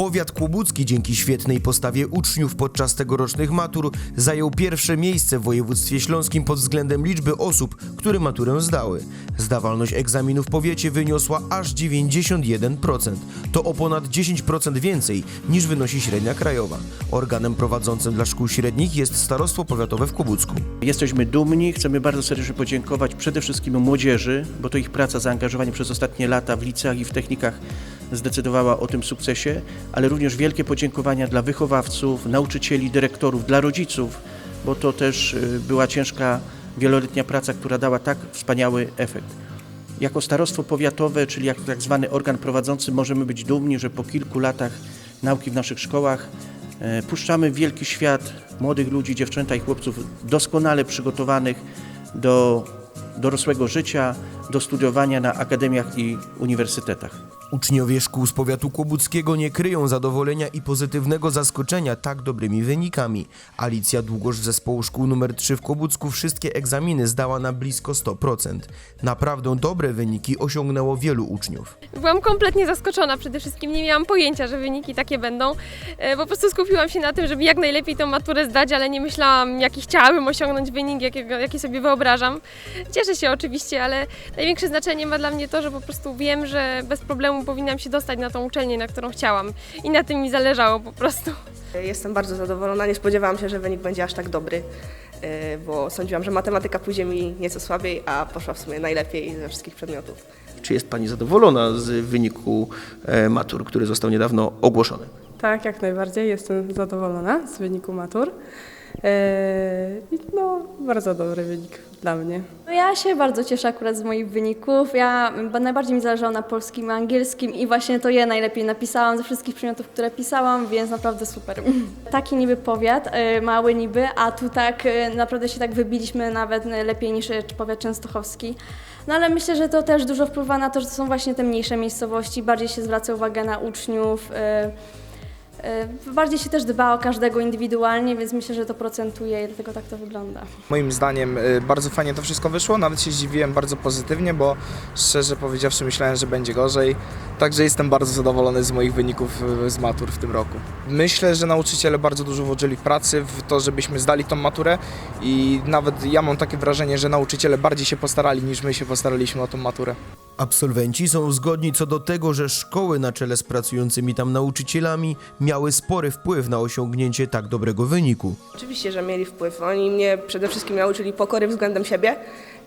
Powiat kłobucki dzięki świetnej postawie uczniów podczas tegorocznych matur zajął pierwsze miejsce w województwie śląskim pod względem liczby osób, które maturę zdały. Zdawalność egzaminu w powiecie wyniosła aż 91%. To o ponad 10% więcej niż wynosi średnia krajowa. Organem prowadzącym dla szkół średnich jest Starostwo Powiatowe w Kłobucku. Jesteśmy dumni, chcemy bardzo serdecznie podziękować przede wszystkim młodzieży, bo to ich praca, zaangażowanie przez ostatnie lata w liceach i w technikach zdecydowała o tym sukcesie, ale również wielkie podziękowania dla wychowawców, nauczycieli, dyrektorów, dla rodziców, bo to też y, była ciężka, wieloletnia praca, która dała tak wspaniały efekt. Jako starostwo powiatowe, czyli jako tak zwany organ prowadzący, możemy być dumni, że po kilku latach nauki w naszych szkołach e, puszczamy w wielki świat młodych ludzi, dziewczęta i chłopców doskonale przygotowanych do dorosłego życia, do studiowania na akademiach i uniwersytetach. Uczniowie szkół z powiatu kłobuckiego nie kryją zadowolenia i pozytywnego zaskoczenia tak dobrymi wynikami. Alicja Długosz z zespołu szkół nr 3 w Kłobucku wszystkie egzaminy zdała na blisko 100%. Naprawdę dobre wyniki osiągnęło wielu uczniów. Byłam kompletnie zaskoczona. Przede wszystkim nie miałam pojęcia, że wyniki takie będą. E, Po prostu skupiłam się na tym, żeby jak najlepiej tą maturę zdać, ale nie myślałam, jaki chciałabym osiągnąć wynik, jakiego, jaki sobie wyobrażam. Cieszę się oczywiście, ale największe znaczenie ma dla mnie to, że po prostu wiem, że bez problemu powinnam się dostać na tą uczelnię, na którą chciałam. I na tym mi zależało po prostu. Jestem bardzo zadowolona. Nie spodziewałam się, że wynik będzie aż tak dobry, yy, bo sądziłam, że matematyka pójdzie mi nieco słabiej, a poszła w sumie najlepiej ze wszystkich przedmiotów. Czy jest Pani zadowolona z wyniku e, matur, który został niedawno ogłoszony? Tak, jak najbardziej. Jestem zadowolona z wyniku matur. Eee, i no, bardzo dobry wynik dla mnie. No ja się bardzo cieszę akurat z moich wyników. Ja najbardziej mi zależało na polskim i angielskim i właśnie to je najlepiej napisałam ze wszystkich przedmiotów, które pisałam, więc naprawdę super. Taki niby powiat, e, mały niby, a tu tak e, naprawdę się tak wybiliśmy nawet lepiej niż e, powiat częstochowski. No ale myślę, że to też dużo wpływa na to, że to są właśnie te mniejsze miejscowości, bardziej się zwraca uwagę na uczniów. E, e, Bardziej się też dba o każdego indywidualnie, więc myślę, że to procentuje i dlatego tak to wygląda. Moim zdaniem y, bardzo fajnie to wszystko wyszło, nawet się zdziwiłem bardzo pozytywnie, bo szczerze powiedziawszy myślałem, że będzie gorzej. Także jestem bardzo zadowolony z moich wyników y, z matur w tym roku. Myślę, że nauczyciele bardzo dużo włożyli pracy w to, żebyśmy zdali tą maturę i nawet ja mam takie wrażenie, że nauczyciele bardziej się postarali niż my się postaraliśmy o tą maturę. Absolwenci są zgodni co do tego, że szkoły na czele z pracującymi tam nauczycielami miały spory wpływ na osiągnięcie tak dobrego wyniku. Oczywiście, że mieli wpływ. Oni mnie przede wszystkim nauczyli pokory względem siebie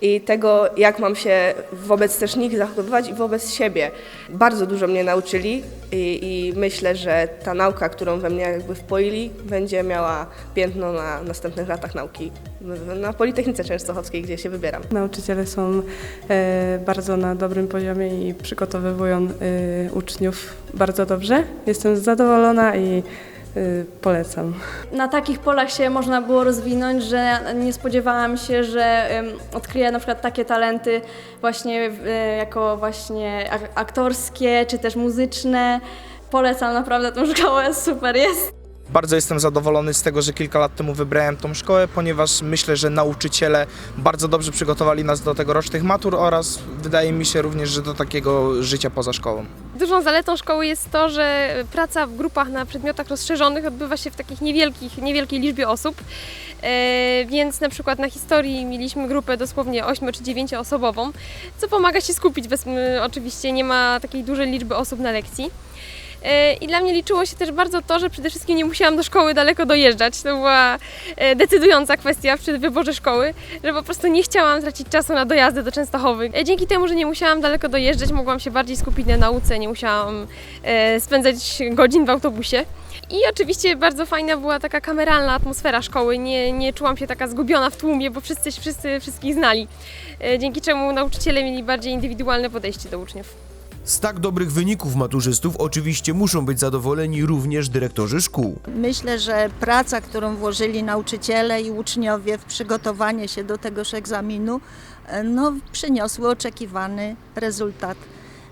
i tego, jak mam się wobec też nich zachowywać i wobec siebie. Bardzo dużo mnie nauczyli i, i myślę, że ta nauka, którą we mnie jakby wpoili, będzie miała piętno na następnych latach nauki na Politechnice Częstochowskiej, gdzie się wybieram. Nauczyciele są e, bardzo na dobrym poziomie i przygotowują e, uczniów bardzo dobrze. Jestem zadowolona i polecam. na takich polach się można było rozwinąć, że nie spodziewałam się, że odkryję na przykład takie talenty właśnie e, jako właśnie ak- aktorskie czy też muzyczne. Polecam naprawdę tą szkołę, super jest. Bardzo jestem zadowolony z tego, że kilka lat temu wybrałem tą szkołę, ponieważ myślę, że nauczyciele bardzo dobrze przygotowali nas do tegorocznych matur oraz wydaje mi się również, że do takiego życia poza szkołą. Dużą zaletą szkoły jest to, że praca w grupach na przedmiotach rozszerzonych odbywa się w takich niewielkich, niewielkiej liczbie osób. E, więc na przykład na historii mieliśmy grupę dosłownie 8 czy 9 osobową, co pomaga się skupić. Bez, oczywiście nie ma takiej dużej liczby osób na lekcji. E, I dla mnie liczyło się też bardzo to, że przede wszystkim nie musiałam do szkoły daleko dojeżdżać. To była e, decydująca kwestia przy wyborze szkoły, że po prostu nie chciałam tracić czasu na dojazdy do Częstochowy. E, Dzięki temu, że nie musiałam daleko dojeżdżać, mogłam się bardziej skupić na nauce, nie musiałam spędzać godzin w autobusie. I oczywiście bardzo fajna była taka kameralna atmosfera szkoły. Nie, nie czułam się taka zgubiona w tłumie, bo wszyscy, wszyscy wszystkich znali. Dzięki czemu nauczyciele mieli bardziej indywidualne podejście do uczniów. Z tak dobrych wyników maturzystów oczywiście muszą być zadowoleni również dyrektorzy szkół. Myślę, że praca, którą włożyli nauczyciele i uczniowie w przygotowanie się do tegoż egzaminu, e, no, przyniosły oczekiwany rezultat.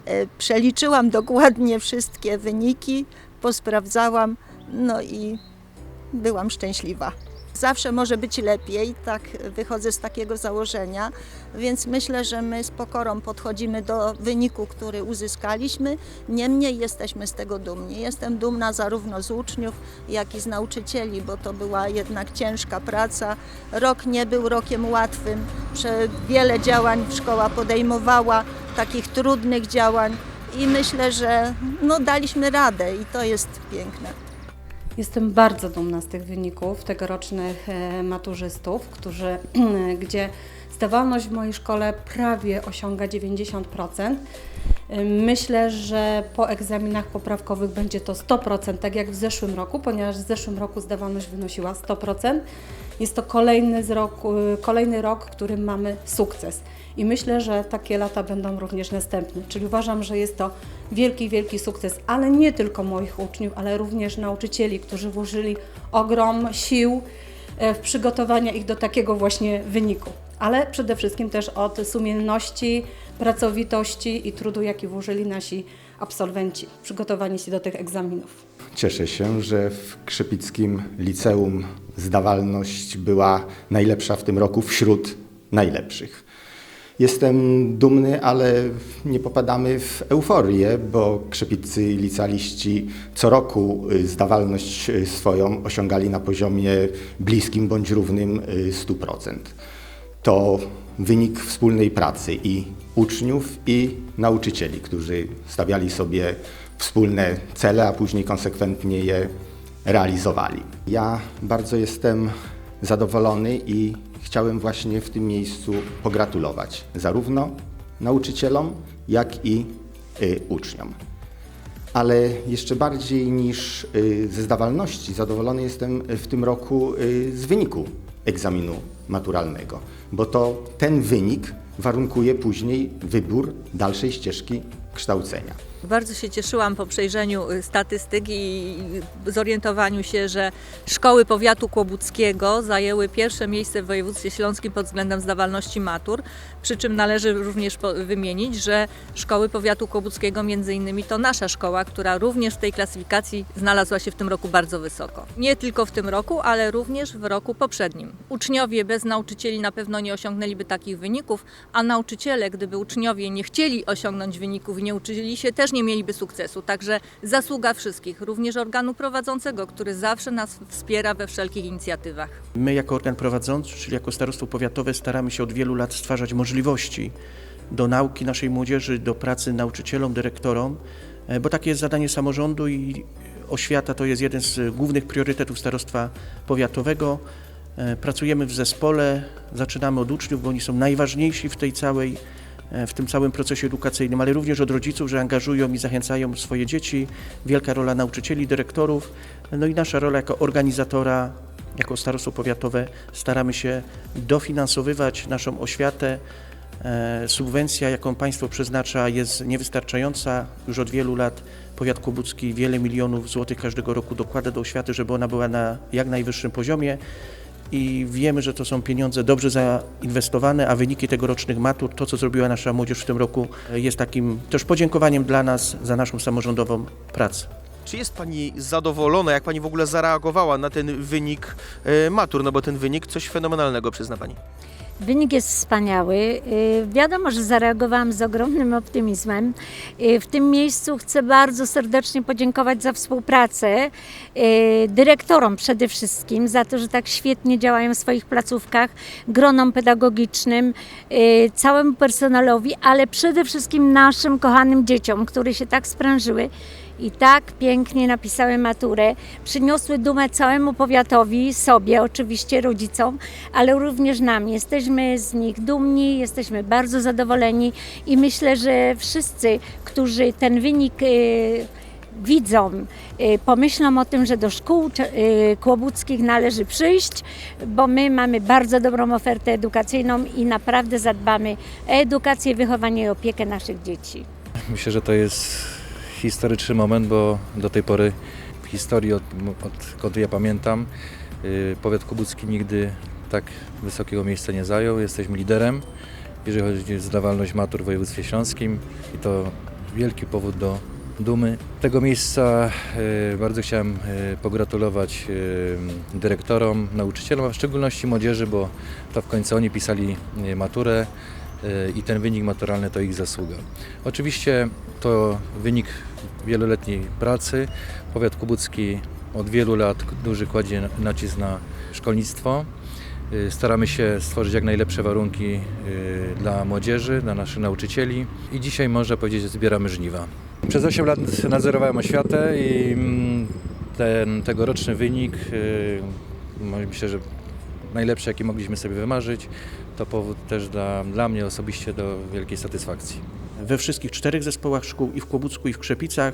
E, Przeliczyłam dokładnie wszystkie wyniki, posprawdzałam, no i byłam szczęśliwa. Zawsze może być lepiej, tak wychodzę z takiego założenia, więc myślę, że my z pokorą podchodzimy do wyniku, który uzyskaliśmy. Niemniej jesteśmy z tego dumni. Jestem dumna zarówno z uczniów, jak i z nauczycieli, bo to była jednak ciężka praca. Rok nie był rokiem łatwym. Wiele działań szkoła podejmowała, takich trudnych działań i myślę, że no, daliśmy radę i to jest piękne. Jestem bardzo dumna z tych wyników tegorocznych e, maturzystów, którzy, gdzie zdawalność w mojej szkole prawie osiąga 90%. E, Myślę, że po egzaminach poprawkowych będzie to 100%, tak jak w zeszłym roku, ponieważ w zeszłym roku zdawalność wynosiła 100%. Jest to kolejny, z roku, kolejny rok, w którym mamy sukces. I myślę, że takie lata będą również następne. Czyli uważam, że jest to wielki, wielki sukces, ale nie tylko moich uczniów, ale również nauczycieli, którzy włożyli ogrom sił e, w przygotowanie ich do takiego właśnie wyniku. Ale przede wszystkim też od sumienności, pracowitości i trudu, jaki włożyli nasi absolwenci, przygotowani się do tych egzaminów. Cieszę się, że w Krzepickim Liceum zdawalność była najlepsza w tym roku wśród najlepszych. Jestem dumny, ale nie popadamy w euforię, bo krzepiccy licealiści co roku y, zdawalność y, swoją osiągali na poziomie bliskim bądź równym y, 100%. To wynik wspólnej pracy i uczniów, i nauczycieli, którzy stawiali sobie wspólne cele, a później konsekwentnie je realizowali. Ja bardzo jestem zadowolony i chciałem właśnie w tym miejscu pogratulować zarówno nauczycielom, jak i y, uczniom. Ale jeszcze bardziej niż y, ze zdawalności zadowolony jestem w tym roku y, z wyniku egzaminu maturalnego, bo to ten wynik warunkuje później wybór dalszej ścieżki kształcenia. Bardzo się cieszyłam po przejrzeniu y, statystyk i zorientowaniu się, że szkoły powiatu kłobuckiego zajęły pierwsze miejsce w województwie śląskim pod względem zdawalności matur, przy czym należy również wymienić, że szkoły powiatu kłobuckiego między innymi to nasza szkoła, która również w tej klasyfikacji znalazła się w tym roku bardzo wysoko. Nie tylko w tym roku, ale również w roku poprzednim. Uczniowie bez nauczycieli na pewno nie osiągnęliby takich wyników, a nauczyciele, gdyby uczniowie nie chcieli osiągnąć wyników i nie uczyli się, też nie mieliby sukcesu. Także zasługa wszystkich, również organu prowadzącego, który zawsze nas wspiera we wszelkich inicjatywach. My jako organ prowadzący, czyli jako starostwo powiatowe staramy się od wielu lat stwarzać możliwości do nauki naszej młodzieży, do pracy nauczycielom, dyrektorom, e, bo takie jest zadanie samorządu i oświata to jest jeden z głównych priorytetów starostwa powiatowego. E, Pracujemy w zespole, zaczynamy od uczniów, bo oni są najważniejsi w tej całej w tym całym procesie edukacyjnym, ale również od rodziców, że angażują i zachęcają swoje dzieci. Wielka rola nauczycieli, dyrektorów, no i nasza rola jako organizatora, jako starostwo powiatowe staramy się dofinansowywać naszą oświatę. E, Subwencja, jaką państwo przeznacza, jest niewystarczająca. Już od wielu lat powiat kłobucki wiele milionów złotych każdego roku dokłada do oświaty, żeby ona była na jak najwyższym poziomie i wiemy, że to są pieniądze dobrze zainwestowane, a wyniki tegorocznych matur, to co zrobiła nasza młodzież w tym roku, jest takim też podziękowaniem dla nas za naszą samorządową pracę. Czy jest Pani zadowolona, jak Pani w ogóle zareagowała na ten wynik e, matur? No bo ten wynik coś fenomenalnego, przyzna Pani. Wynik jest wspaniały. Y, Wiadomo, że zareagowałam z ogromnym optymizmem. Y, W tym miejscu chcę bardzo serdecznie podziękować za współpracę y, dyrektorom przede wszystkim, za to, że tak świetnie działają w swoich placówkach, gronom pedagogicznym, całemu personelowi, ale przede wszystkim naszym kochanym dzieciom, które się tak sprężyły i tak pięknie napisały maturę, przyniosły dumę całemu powiatowi, sobie, oczywiście rodzicom, ale również nam. Jesteśmy z nich dumni, jesteśmy bardzo zadowoleni i myślę, że wszyscy, którzy ten wynik y, widzą, y, pomyślą o tym, że do szkół cze- y, kłobuckich należy przyjść, bo my mamy bardzo dobrą ofertę edukacyjną i naprawdę zadbamy o edukację, wychowanie i opiekę naszych dzieci. Myślę, że to jest historyczny moment, bo do tej pory w historii, od, odkąd ja pamiętam, yy, powiat kubucki nigdy tak wysokiego miejsca nie zajął. Jesteśmy liderem, jeżeli chodzi o zdawalność matur w województwie śląskim i to wielki powód do dumy. Tego miejsca e, bardzo chciałem e, pogratulować dyrektorom, nauczycielom, a w szczególności młodzieży, bo to w końcu oni pisali maturę i ten wynik maturalny to ich zasługa. Oczywiście to wynik wieloletniej pracy. Powiat kubucki od wielu lat duży kładzie nacisk na szkolnictwo. Y, Staramy się stworzyć jak najlepsze warunki y, dla młodzieży, dla naszych nauczycieli i dzisiaj można powiedzieć, że zbieramy żniwa. Przez 8 lat nadzorowałem oświatę i mm, ten tegoroczny wynik, y, myślę, że najlepszy jaki mogliśmy sobie wymarzyć, to powód też dla, dla mnie osobiście do wielkiej satysfakcji. We wszystkich czterech zespołach szkół i w Kłobucku i w Krzepicach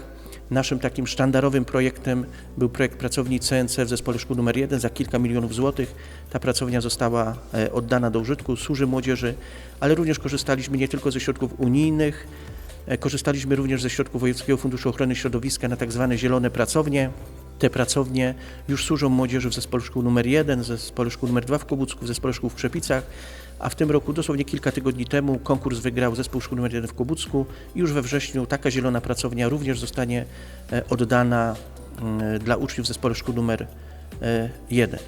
naszym takim sztandarowym projektem był projekt pracowni CNC w zespole szkół numer 1 za kilka milionów złotych. Ta pracownia została e, oddana do użytku, służy młodzieży, ale również korzystaliśmy nie tylko ze środków unijnych, e, korzystaliśmy również ze środków Wojewódzkiego Funduszu Ochrony Środowiska na tak zwane zielone pracownie. Te pracownie już służą młodzieży w zespole szkół numer 1, w zespole szkół numer 2 w Kłobucku, w zespole szkół w Krzepicach, a w tym roku, dosłownie kilka tygodni temu, konkurs wygrał zespół szkół numer 1 w Kłobucku i już we wrześniu taka zielona pracownia również zostanie e, oddana mm, dla uczniów w zespole szkół numer 1.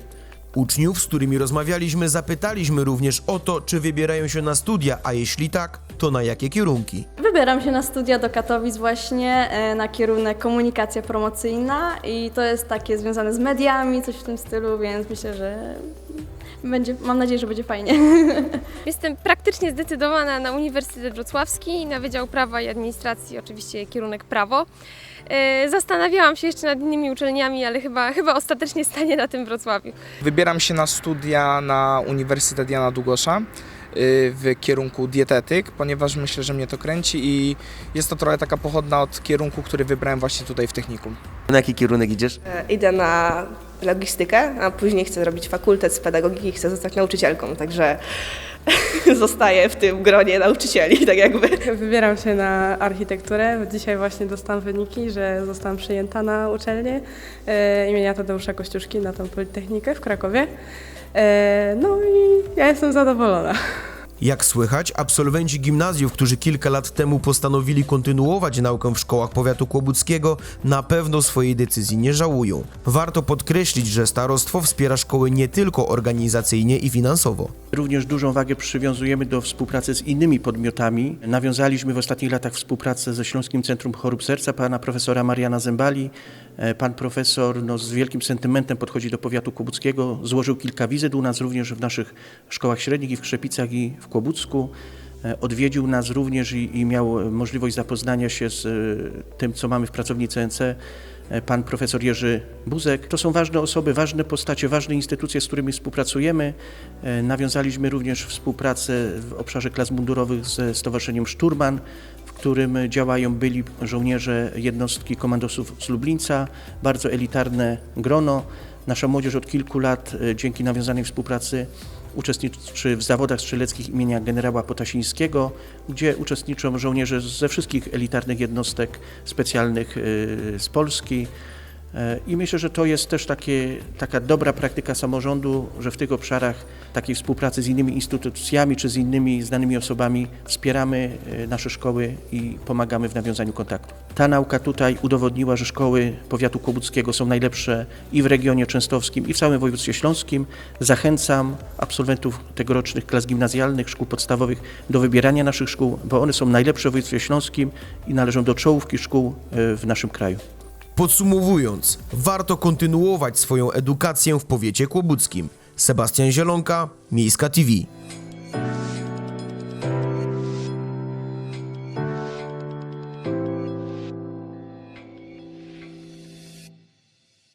Uczniów, z którymi rozmawialiśmy, zapytaliśmy również o to, czy wybierają się na studia, a jeśli tak, to na jakie kierunki. Wybieram się na studia do Katowic właśnie e, na kierunek komunikacja promocyjna i to jest takie związane z mediami, coś w tym stylu, więc myślę, że będzie, mam nadzieję, że będzie fajnie. Jestem praktycznie zdecydowana na Uniwersytet Wrocławski, na Wydział Prawa i Administracji, oczywiście kierunek prawo. E, Zastanawiałam się jeszcze nad innymi uczelniami, ale chyba, chyba ostatecznie stanie na tym Wrocławiu. Wybieram się na studia na Uniwersytet Jana Długosza w kierunku dietetyk, ponieważ myślę, że mnie to kręci i jest to trochę taka pochodna od kierunku, który wybrałem właśnie tutaj w technikum. Na jaki kierunek idziesz? E, Idę na logistykę, a później chcę zrobić fakultet z pedagogiki i chcę zostać nauczycielką, także zostaję w tym gronie nauczycieli, tak jakby. Wybieram się na architekturę. Dzisiaj właśnie dostałam wyniki, że zostałam przyjęta na uczelnię e, imienia Tadeusza Kościuszki na tą Politechnikę w Krakowie. E, no i ja jestem zadowolona. Jak słychać, absolwenci gimnazjów, którzy kilka lat temu postanowili kontynuować naukę w szkołach powiatu kłobuckiego, na pewno swojej decyzji nie żałują. Warto podkreślić, że starostwo wspiera szkoły nie tylko organizacyjnie i finansowo. Również dużą wagę przywiązujemy do współpracy z innymi podmiotami. Nawiązaliśmy w ostatnich latach współpracę ze Śląskim Centrum Chorób Serca pana profesora Mariana Zembali. E, Pan profesor no, z wielkim sentymentem podchodzi do powiatu kłobuckiego, złożył kilka wizyt u nas również w naszych szkołach średnich i w Krzepicach i w Kłobucku. E, Odwiedził nas również i, i miał możliwość zapoznania się z e, tym, co mamy w pracowni CNC pan profesor Jerzy Buzek. To są ważne osoby, ważne postacie, ważne instytucje, z którymi współpracujemy. Nawiązaliśmy również współpracę w obszarze klas mundurowych ze Stowarzyszeniem Szturman, którym działają byli żołnierze jednostki komandosów z Lublińca, bardzo elitarne grono. Nasza młodzież od kilku lat e, dzięki nawiązanej współpracy uczestniczy w zawodach strzeleckich imienia generała Potasińskiego, gdzie uczestniczą żołnierze ze wszystkich elitarnych jednostek specjalnych y, z Polski. E, I myślę, że to jest też takie, taka dobra praktyka samorządu, że w tych obszarach takiej współpracy z innymi instytucjami czy z innymi znanymi osobami wspieramy e, nasze szkoły i pomagamy w nawiązaniu kontaktu. Ta nauka tutaj udowodniła, że szkoły powiatu kłobuckiego są najlepsze i w regionie częstochowskim i w całym województwie śląskim. Zachęcam absolwentów tegorocznych klas gimnazjalnych, szkół podstawowych do wybierania naszych szkół, bo one są najlepsze w województwie śląskim i należą do czołówki szkół e, w naszym kraju. Podsumowując, warto kontynuować swoją edukację w powiecie kłobuckim. Sebastian Zielonka, Miejska TV.